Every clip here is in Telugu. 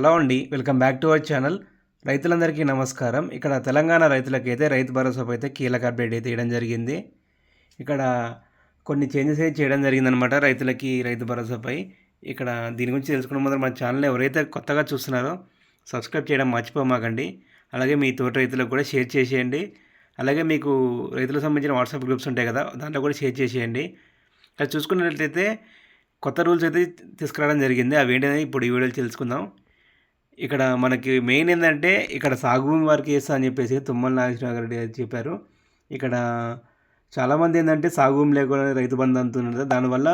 హలో అండి welcome back to our channel. రైతులందరికీ నమస్కారం. ఇక్కడ తెలంగాణ రైతులకైతే రైతు భరోసాపై అయితే కీలక అప్డేట్ అయితే ఇవ్వడం జరిగింది. ఇక్కడ కొన్ని చేంజెస్ అయితే చేయడం జరిగిందనమాట రైతులకి రైతు భరోసాపై ఇక్కడ దీని గురించి తెలుసుకున్న ముందు మన ఛానల్ ఎవరైతే కొత్తగా చూస్తున్నారో సబ్స్క్రైబ్ చేయడం మర్చిపోమాకండి. అలాగే మీ తోటి రైతులకు కూడా షేర్ చేసేయండి. అలాగే మీకు రైతులకు సంబంధించిన వాట్సాప్ గ్రూప్స్ ఉంటాయి కదా దాంట్లో కూడా షేర్ చేసేయండి. ఇక్కడ చూసుకున్నట్లయితే కొత్త రూల్స్ అయితే తీసుకురావడం జరిగింది. అవి ఏంటనేది ఇప్పుడు ఈ వీడియోలో తెలుసుకుందాం. ఇక్కడ మనకి మెయిన్ ఏంటంటే ఇక్కడ సాగు భూమి వారికి వేస్తా అని చెప్పేసి తుమ్మల నాగేశ్వరరావు రెడ్డి గారు చెప్పారు. ఇక్కడ చాలామంది ఏంటంటే సాగు భూమి లేకుండా రైతు బంధు అంటున్నారు దానివల్ల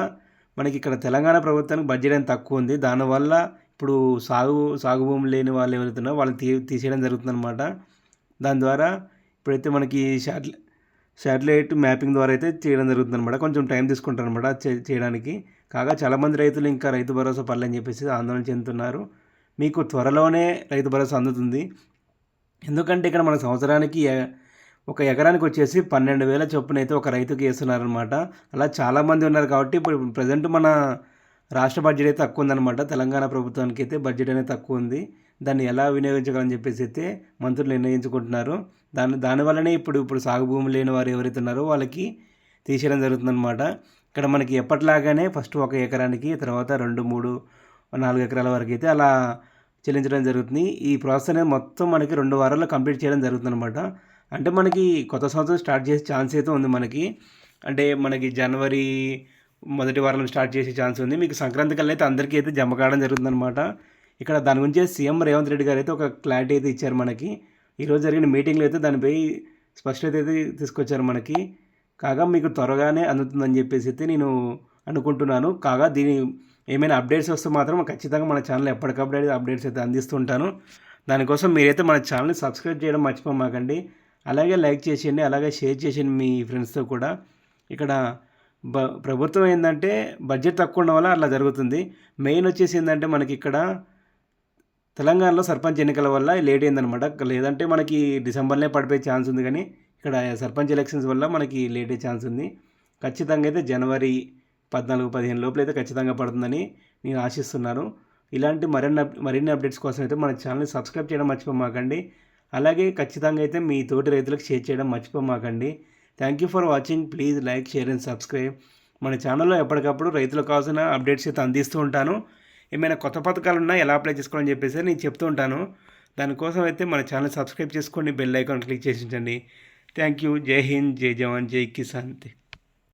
మనకి ఇక్కడ తెలంగాణ ప్రభుత్వానికి బడ్జెట్ అనేది తక్కువ ఉంది. దానివల్ల ఇప్పుడు సాగు సాగు భూమి లేని వాళ్ళు ఎవరైతున్నారో వాళ్ళని తీ తీసేయడం జరుగుతుందన్నమాట. దాని ద్వారా ఇప్పుడైతే మనకి శాటిల్ శాటిలైట్ మ్యాపింగ్ ద్వారా అయితే చేయడం జరుగుతుంది అనమాట కొంచెం టైం తీసుకుంటారు అనమాట చేయడానికి. కాగా చాలామంది రైతులు ఇంకా రైతు భరోసా పర్లేని చెప్పేసి ఆందోళన చెందుతున్నారు. మీకు త్వరలోనే రైతు భరోసా అందుతుంది. ఎందుకంటే ఇక్కడ మన సంవత్సరానికి ఒక ఎకరానికి వచ్చేసి పన్నెండు వేల చొప్పున అయితే ఒక రైతుకి వేస్తున్నారనమాట అలా చాలామంది ఉన్నారు కాబట్టి ఇప్పుడు ప్రజెంట్ మన రాష్ట్ర బడ్జెట్ అయితే తక్కువ ఉందన్నమాట. తెలంగాణ ప్రభుత్వానికి అయితే బడ్జెట్ అనేది తక్కువ ఉంది. దాన్ని ఎలా వినియోగించగలని చెప్పేసి అయితే మంత్రులు నిర్ణయించుకుంటున్నారు. దాని దానివల్లనే ఇప్పుడు ఇప్పుడు సాగు భూమి లేని వారు ఎవరైతే ఉన్నారో వాళ్ళకి తీసేయడం జరుగుతుందన్నమాట. ఇక్కడ మనకి ఎప్పటిలాగానే ఫస్ట్ ఒక ఎకరానికి తర్వాత రెండు మూడు నాలుగు ఎకరాల వరకు అయితే అలా చెల్లించడం జరుగుతుంది. ఈ ప్రాసెస్ అనేది మొత్తం మనకి రెండు వారాల్లో కంప్లీట్ చేయడం జరుగుతుంది అనమాట అంటే మనకి కొత్త సంవత్సరం స్టార్ట్ చేసే ఛాన్స్ అయితే ఉంది మనకి. అంటే మనకి జనవరి మొదటి వారంలో స్టార్ట్ చేసే ఛాన్స్ ఉంది. మీకు సంక్రాంతి కల్లా అయితే అందరికీ అయితే జమ కావడం జరుగుతుందన్నమాట. ఇక్కడ దాని గురించి సీఎం రేవంత్ రెడ్డి గారు అయితే ఒక క్లారిటీ అయితే ఇచ్చారు మనకి. ఈరోజు జరిగిన మీటింగ్లో అయితే దానిపై స్పష్టత అయితే తీసుకొచ్చారు మనకి. కాగా మీకు త్వరగానే అందుతుందని చెప్పేసి అయితే నేను అనుకుంటున్నాను. కాగా దీని ఏమైనా అప్డేట్స్ వస్తే మాత్రం ఖచ్చితంగా మన ఛానల్ ఎప్పటికప్పుడు అప్డేట్స్ అయితే అందిస్తుంటాను. దానికోసం మీరైతే మన ఛానల్ని సబ్స్క్రైబ్ చేయడం మర్చిపోమాకండి. అలాగే లైక్ చేసేయండి అలాగే షేర్ చేసేయండి మీ ఫ్రెండ్స్తో కూడా. ఇక్కడ బ ప్రభుత్వం ఏంటంటే బడ్జెట్ తక్కువ ఉండడం వల్ల అట్లా జరుగుతుంది. మెయిన్ వచ్చేసి ఏంటంటే మనకి ఇక్కడ తెలంగాణలో సర్పంచ్ ఎన్నికల వల్ల లేట్ అయిందనమాట. లేదంటే మనకి డిసెంబర్నే పడిపోయే ఛాన్స్ ఉంది కానీ ఇక్కడ సర్పంచ్ ఎలక్షన్స్ వల్ల మనకి లేట్ అయ్యే ఛాన్స్ ఉంది. ఖచ్చితంగా అయితే జనవరి పద్నాలుగు పదిహేను లోపల అయితే ఖచ్చితంగా పడుతుందని నేను ఆశిస్తున్నాను. ఇలాంటి మరిన్ని మరిన్ని అప్డేట్స్ కోసం అయితే మన ఛానల్ని సబ్స్క్రైబ్ చేయడం మర్చిపోమాకండి. అలాగే ఖచ్చితంగా అయితే మీ తోటి రైతులకు షేర్ చేయడం మర్చిపోమాకండి. Thank you for watching. Please like share and subscribe. మన ఛానల్లో ఎప్పటికప్పుడు రైతులకు కావాల్సిన అప్డేట్స్ అయితే అందిస్తూ ఉంటాను. ఏమైనా కొత్త పథకాలు ఉన్నా ఎలా అప్లై చేసుకోవాలని చెప్పేసి నేను చెప్తూ ఉంటాను. దానికోసం అయితే మన ఛానల్ సబ్స్క్రైబ్ చేసుకోండి. బెల్ ఐకాన్ క్లిక్ చేసి ఉంచండి. Thank you. జై హింద్. జై జవాన్. జై కిసాన్.